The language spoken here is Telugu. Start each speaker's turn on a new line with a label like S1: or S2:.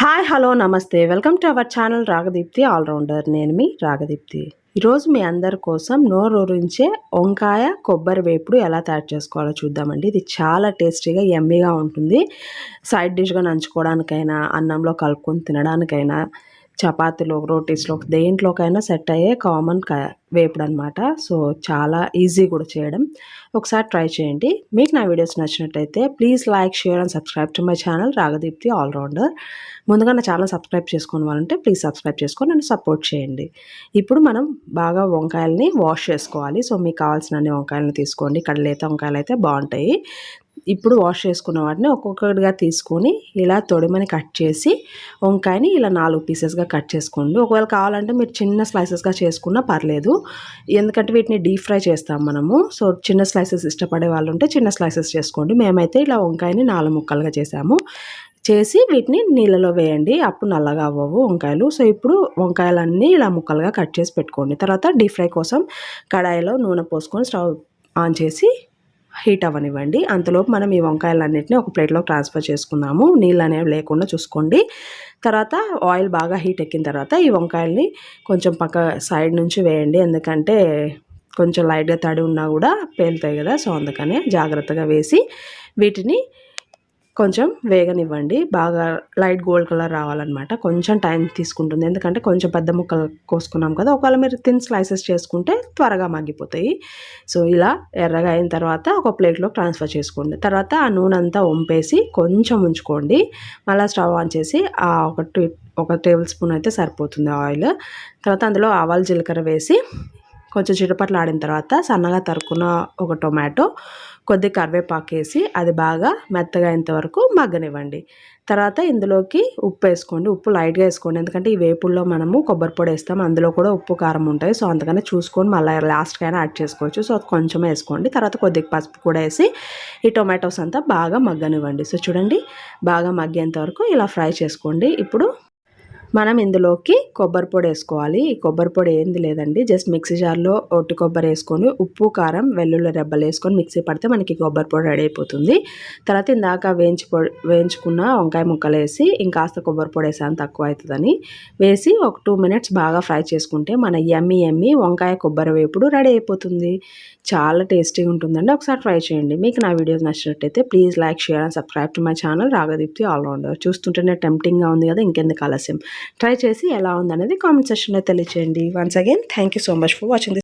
S1: హాయ్ హలో నమస్తే. Welcome to our channel Ragadeepti all rounder. నేను మీ రాగదీప్తి. ఈరోజు మీ అందరి కోసం నోరూరించే వంకాయ కొబ్బరి వేపుడు ఎలా తయారు చేసుకోవాలో చూద్దామండి. ఇది చాలా టేస్టీగా ఎమ్మీగా ఉంటుంది. సైడ్ డిష్గా నంచుకోవడానికైనా అన్నంలో కలుపుకొని తినడానికైనా చపాతీలో రోటీస్లో దేంట్లోకైనా సెట్ అయ్యే కామన్ వేపుడు అనమాట సో చాలా ఈజీ కూడా చేయడం. ఒకసారి ట్రై చేయండి. మీకు నా వీడియోస్ నచ్చినట్టయితే please like share and subscribe to my channel Ragadeepti all rounder. ముందుగా నా ఛానల్ సబ్స్క్రైబ్ చేసుకుని వాళ్ళంటే ప్లీజ్ సబ్స్క్రైబ్ చేసుకొని నన్ను సపోర్ట్ చేయండి. ఇప్పుడు మనం బాగా వంకాయలని వాష్ చేసుకోవాలి. సో మీకు కావాల్సిన అన్ని వంకాయలని తీసుకోండి. ఇక్కడ లేత వంకాయలు అయితే బాగుంటాయి. ఇప్పుడు వాష్ చేసుకున్న వాటిని ఒక్కొక్కటిగా తీసుకొని ఇలా తొడిమని కట్ చేసి వంకాయని ఇలా నాలుగు పీసెస్గా కట్ చేసుకోండి. ఒకవేళ కావాలంటే మీరు చిన్న స్లైసెస్గా చేసుకున్నా పర్లేదు. ఎందుకంటే వీటిని డీప్ ఫ్రై చేస్తాం మనము. సో చిన్న స్లైసెస్ ఇష్టపడే వాళ్ళు ఉంటే చిన్న స్లైసెస్ చేసుకోండి. మేమైతే ఇలా వంకాయని నాలుగు ముక్కలుగా చేసాము. చేసి వీటిని నీళ్ళలో వేయండి. అప్పుడు నల్లగా అవ్వవు వంకాయలు. సో ఇప్పుడు వంకాయలన్నీ ఇలా ముక్కలుగా కట్ చేసి పెట్టుకోండి. తర్వాత డీప్ ఫ్రై కోసం కడాయిలో నూనె పోసుకొని స్టవ్ ఆన్ చేసి హీట్ అవ్వనివ్వండి. అంతలోపు మనం ఈ వంకాయలన్నింటినీ ఒక ప్లేట్లో ట్రాన్స్ఫర్ చేసుకుందాము. నీళ్ళు అనేవి లేకుండా చూసుకోండి. తర్వాత ఆయిల్ బాగా హీట్ ఎక్కిన తర్వాత ఈ వంకాయల్ని కొంచెం పక్క సైడ్ నుంచి వేయండి. ఎందుకంటే కొంచెం లైట్గా తడి ఉన్నా కూడా పేలుతాయి కదా. సో అందుకనే జాగ్రత్తగా వేసి వీటిని కొంచెం వేగనివ్వండి. బాగా లైట్ గోల్డ్ కలర్ రావాలన్నమాట. కొంచెం టైం తీసుకుంటుంది. ఎందుకంటే కొంచెం పెద్ద ముక్కలు కోసుకున్నాం కదా ఒకవేళ మీరు థిన్ స్లైసెస్ చేసుకుంటే త్వరగా మగ్గిపోతాయి. సో ఇలా ఎర్రగా అయిన తర్వాత ఒక ప్లేట్లో ట్రాన్స్ఫర్ చేసుకోండి. తర్వాత ఆ నూనె అంతా వంపేసి కొంచెం ఉంచుకోండి. మళ్ళీ స్టవ్ ఆన్ చేసి ఆ ఒక ఒక టేబుల్ స్పూన్ అయితే సరిపోతుంది ఆయిల్. తర్వాత అందులో ఆవాలు జీలకర్ర వేసి కొంచెం చిటపట్లు ఆడిన తర్వాత సన్నగా తరుకున్న ఒక టొమాటో కొద్ది కరివేపాకు వేసి అది బాగా మెత్తగా అయ్యేంత వరకు మగ్గనివ్వండి. తర్వాత ఇందులోకి ఉప్పు వేసుకోండి. ఉప్పు లైట్గా వేసుకోండి. ఎందుకంటే ఈ వేపుల్లో మనము కొబ్బరి పొడి వేస్తాం. అందులో కూడా ఉప్పు కారం ఉంటాయి. సో అందుకని చూసుకొని మళ్ళీ లాస్ట్కైనా యాడ్ చేసుకోవచ్చు. సో కొంచెం వేసుకోండి. తర్వాత కొద్దిగా పసుపు కూడా వేసి ఈ టొమాటోస్ అంతా బాగా మగ్గనివ్వండి. సో చూడండి. బాగా మగ్గేంత వరకు ఇలా ఫ్రై చేసుకోండి. ఇప్పుడు మనం ఇందులోకి కొబ్బరి పొడి వేసుకోవాలి. ఈ కొబ్బరి పొడి ఏంది లేదండి జస్ట్ మిక్సీ జార్లో ఒట్టి కొబ్బరి వేసుకొని ఉప్పు కారం వెల్లుల్లి రెబ్బలు వేసుకొని మిక్సీ పడితే మనకి కొబ్బరి పొడి రెడీ అయిపోతుంది. తర్వాత ఇందాక వేయించి పొడి వేయించుకున్న వంకాయ ముక్కలు వేసి ఇంకాస్త కొబ్బరి పొడి వేసాను తక్కువ అవుతుందని. వేసి ఒక టూ మినిట్స్ బాగా ఫ్రై చేసుకుంటే మన ఎమ్మి ఎమ్మి వంకాయ కొబ్బరి వేపుడు రెడీ అయిపోతుంది. చాలా టేస్టీగా ఉంటుందండి. ఒకసారి ట్రై చేయండి. మీకు నా వీడియోస్ నచ్చినట్టయితే please like share and subscribe to my channel. Ragadeepti all rounder చూస్తుంటేనే టెంప్టింగ్గా ఉంది కదా ఇంకెందుకు ఆలస్యం? ట్రై చేసి ఎలా ఉందనేది కామెంట్ సెక్షన్లో తెలియచేయండి. Once again thank so much for watching